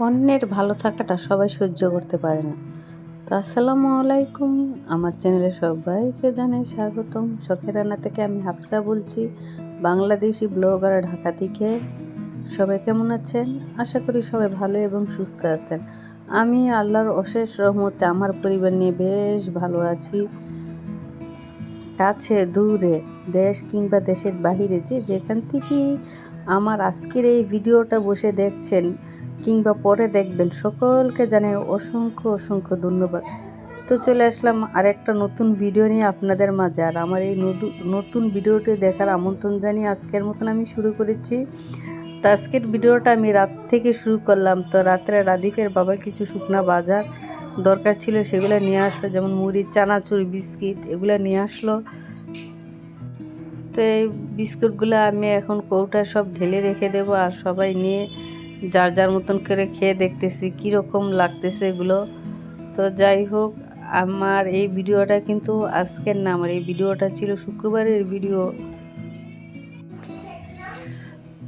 অন্যের ভালো থাকাটা সবাই সহ্য করতে পারে না। তো আসসালামু আলাইকুম। আমার চ্যানেলে সবাইকে জানাই স্বাগতম। শখের রান্না থেকে আমি হাফসা বলছি, বাংলাদেশি ব্লগার ঢাকা থেকে। সবাই কেমন আছেন? আশা করি সবাই ভালো এবং সুস্থ আছেন। আমি আল্লাহর অশেষ রহমতে আমার পরিবার নিয়ে বেশ ভালো আছি। কাছে, দূরে, দেশ কিংবা দেশের বাহিরে যে যেখান থেকেই আমার আজকের এই ভিডিওটা বসে দেখছেন কিংবা পরে দেখবেন সকলকে জানাই অসংখ্য অসংখ্য ধন্যবাদ। তো চলে আসলাম আর একটা নতুন ভিডিও নিয়ে আপনাদের মাঝে। আর আমার এই নতু- নতুন ভিডিওটি দেখার আমন্ত্রণ জানিয়ে আজকের মতন আমি শুরু করেছি। তো আজকের ভিডিওটা আমি রাত থেকে শুরু করলাম। তো রাত্রে রাদিফের বাবা কিছু শুকনা বাজার দরকার ছিল সেগুলো নিয়ে আসলো। যেমন মুড়ি, চানাচুর, বিস্কিট এগুলো নিয়ে আসলো। তো এই বিস্কুটগুলো আমি এখন কৌটা সব ঢেলে রেখে দেবো আর সবাই নিয়ে যার যার মতন করে খেয়ে দেখতেছি, কীরকম লাগতেছে এগুলো। তো যাই হোক, আমার এই ভিডিওটা কিন্তু আজকের না, আমার এই ভিডিওটা ছিল শুক্রবারের ভিডিও।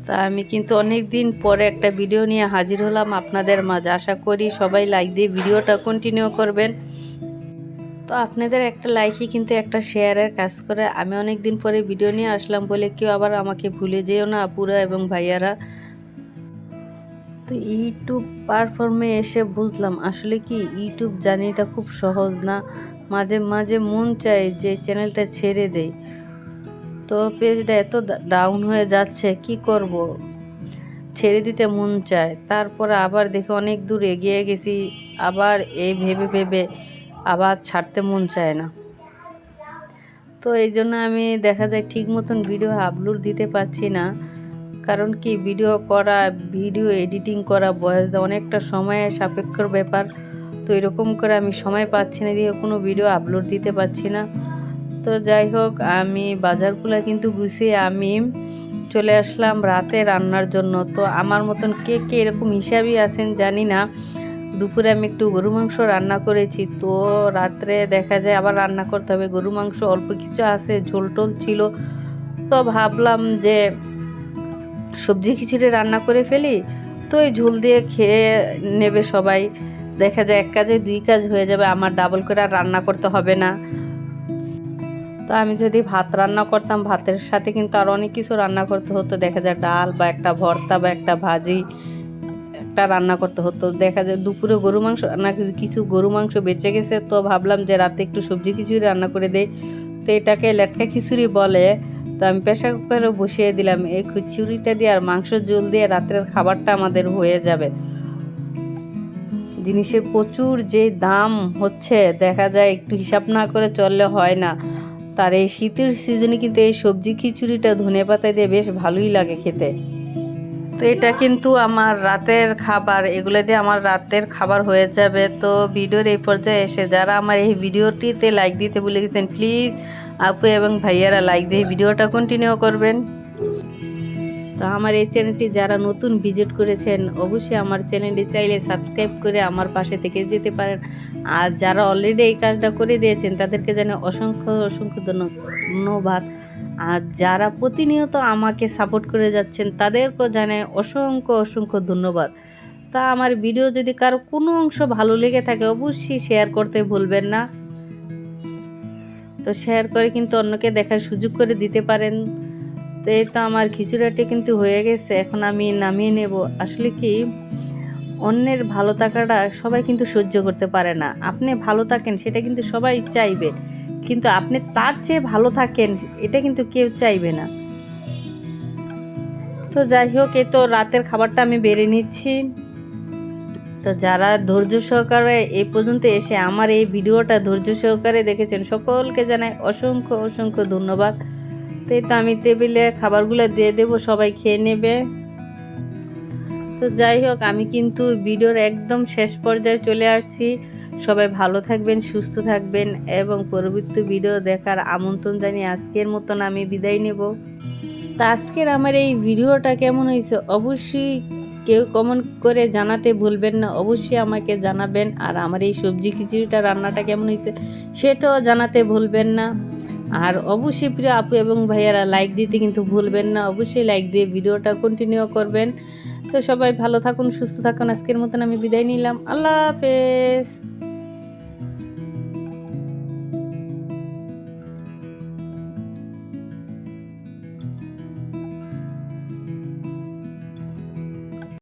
তা আমি কিন্তু অনেক দিন পরে একটা ভিডিও নিয়ে হাজির হলাম আপনাদের মাঝে। আশা করি সবাই লাইক দিয়ে ভিডিওটা কন্টিনিউ করবেন। তো আপনাদের একটা লাইকই কিন্তু একটা শেয়ারের কাজ করে। আমি অনেক দিন পরে ভিডিও নিয়ে আসলাম বলে কেউ আবার আমাকে ভুলে যেও না, আপুরা এবং ভাইয়ারা। তো ইউটিউব প্ল্যাটফর্মে এসে বুঝলাম, আসলে কি ইউটিউব জার্নিটা খুব সহজ না? মাঝে মাঝে মন চায় যে চ্যানেলটা ছেড়ে দেই। তো পেজটা এত ডাউন হয়ে যাচ্ছে, কি করব? ছেড়ে দিতে মন চায়। তারপরে আবার দেখে অনেক দূর এগিয়ে গেছি, আবার এই ভেবে ভেবে আবার ছাড়তে মন চায় না। তো এই জন্য আমি দেখা যায় ঠিক মতন ভিডিও আপলোড দিতে পারছি না। কারণ কি ভিডিও করা ভিডিও এডিটিং করা বয়স অনেকটা সময়ের সাপেক্ষর ব্যাপার। তো এরকম করে আমি সময় পাচ্ছি না দিয়ে কোনো ভিডিও আপলোড দিতে পারছি না। তো যাই হোক, আমি বাজারগুলো কিন্তু গুছিয়ে আমি চলে আসলাম রাতে রান্নার জন্য। তো আমার মতন কে কে এরকম হিসাবই আছেন জানি না। দুপুরে আমি একটু গরু মাংস রান্না করেছি। তো রাত্রে দেখা যায় আবার রান্না করতে হবে। গরু মাংস অল্প কিছু আছে ঝোল টোল ছিল। তো ভাবলাম যে সবজি খিচুড়ি রান্না করে ফেলি, তো এই ঝোল দিয়ে খেয়ে নেবে সবাই। দেখা যায় এক কাজে দুই কাজ হয়ে যাবে, আমার ডাবল করে আর রান্না করতে হবে না। তো আমি যদি ভাত রান্না করতাম, ভাতের সাথে কিন্তু আর অনেক কিছু রান্না করতে হতো। দেখা যায় ডাল বা একটা ভর্তা বা একটা ভাজি একটা রান্না করতে হতো। দেখা যায় দুপুরে গরু মাংস রান্না কিছু গরু মাংস বেঁচে গেছে, তো ভাবলাম যে রাতে একটু সবজি খিচুড়ি রান্না করে দেই। তো এটাকে লেটকা খিচুড়ি বলে। তো আমি প্রেশার কুকারে বসিয়ে দিলাম। এই খিচুড়িটা দিয়ে আর মাংস জল দিয়ে রাতের খাবারটা আমাদের হয়ে যাবে। জিনিসের প্রচুর যে দাম হচ্ছে, দেখা যায় একটু হিসাব না করে চললে হয় না। তার এই শীতের সিজনে কিন্তু এই সবজি খিচুড়িটা ধনে পাতা দিয়ে বেশ ভালোই লাগে খেতে। তো এটা কিন্তু আমার রাতের খাবার, এগুলো দিয়ে আমার রাতের খাবার হয়ে যাবে। তো ভিডিওর এই পর্যায়ে এসে যারা আমার এই ভিডিওটিতে লাইক দিতে ভুলে গেছেন প্লিজ আপু এবং ভাইয়ারা লাইক দিয়ে ভিডিওটা কন্টিনিউ করবেন। তো আমার এই চ্যানেলটি যারা নতুন ভিজিট করেছেন, অবশ্যই আমার চ্যানেলটি চাইলে সাবস্ক্রাইব করে আমার পাশে থেকে যেতে পারেন। আর যারা অলরেডি এই কাজটা করে দিয়েছেন, তাদেরকে জানে অসংখ্য অসংখ্য ধন্য- ধন্যবাদ। আর যারা প্রতিনিয়ত আমাকে সাপোর্ট করে যাচ্ছেন, তাদেরকেও জানাই অসংখ্য অসংখ্য ধন্যবাদ। তা আমার ভিডিও যদি কারও কোনো অংশ ভালো লেগে থাকে, অবশ্যই শেয়ার করতে ভুলবেন না। তো শেয়ার করে কিন্তু অন্যকে দেখার সুযোগ করে দিতে পারেন। তো এই তো আমার খিচুড়াটি কিন্তু হয়ে গেছে, এখন আমি নামিয়ে নেব। আসলে কি, অন্যের ভালো থাকাটা সবাই কিন্তু সহ্য করতে পারে না। আপনি ভালো থাকেন, সেটা কিন্তু সবাই চাইবে। কিন্তু আপনি তার চেয়ে ভালো থাকেন, এটা কিন্তু কেউ চাইবে না। তো যাই হোক এ তো রাতের খাবারটা আমি বেড়ে নিচ্ছি। তো যারা ধৈর্য সহকারে এই পর্যন্ত এসে আমার এই ভিডিওটা ধৈর্য সহকারে দেখেছেন, সকলকে জানাই অসংখ্য অসংখ্য ধন্যবাদ। তো এই তো আমি টেবিলে খাবারগুলো দিয়ে দেবো, সবাই খেয়ে নেবে। তো যাই হোক, আমি কিন্তু ভিডিওর একদম শেষ পর্যায়ে চলে আসছি। সবাই ভালো থাকবেন, সুস্থ থাকবেন এবং পরবর্তী ভিডিও দেখার আমন্ত্রণ জানিয়ে আজকের মতন আমি বিদায় নেব। তো আজকের আমার এই ভিডিওটা কেমন হয়েছে? অবশ্যই কেউ কমন করে জানাতে ভুলবেন না, অবশ্যই আমাকে জানাবেন। আর আমার এই সবজি খিচুড়িটা রান্নাটা কেমন হয়েছে সেটাও জানাতে ভুলবেন না। আর অবশ্যই প্রিয় আপু এবং ভাইয়ারা লাইক দিতে কিন্তু ভুলবেন না। অবশ্যই লাইক দিয়ে ভিডিওটা কন্টিনিউ করবেন। তো সবাই ভালো থাকুন, সুস্থ থাকুন। আজকের মতন আমি বিদায় নিলাম। আল্লাহ হাফেজ।